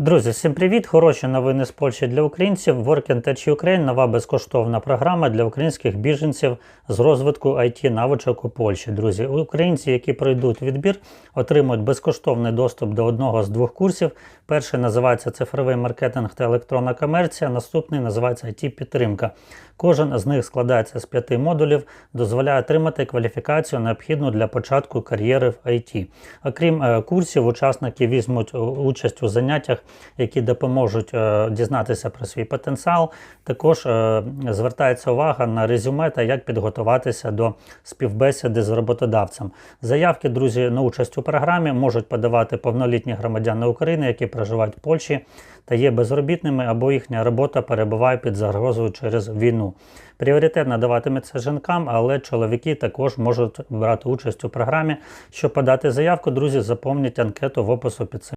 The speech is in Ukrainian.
Друзі, всім привіт! Хороші новини з Польщі для українців. Work and Tech Ukraine – нова безкоштовна програма для українських біженців з розвитку it навичок у Польщі. Друзі, українці, які пройдуть відбір, отримують безкоштовний доступ до одного з двох курсів. Перший називається цифровий маркетинг та електронна комерція. Наступний називається it підтримка. Кожен з них складається з п'яти модулів, дозволяє отримати кваліфікацію, необхідну для початку кар'єри в IT. Окрім е, курсів, учасники візьмуть е, участь у заняттях, які допоможуть е, дізнатися про свій потенціал. Також звертається увага на резюме та як підготуватися до співбесіди з роботодавцем. Заявки, друзі, на участь у програмі можуть подавати повнолітні громадяни України, які проживають в Польщі та є безробітними, або їхня робота перебуває під загрозою через війну. Пріоритет надаватиметься жінкам, але чоловіки також можуть брати участь у програмі. Щоб подати заявку, друзі, заповніть анкету в опису під цим.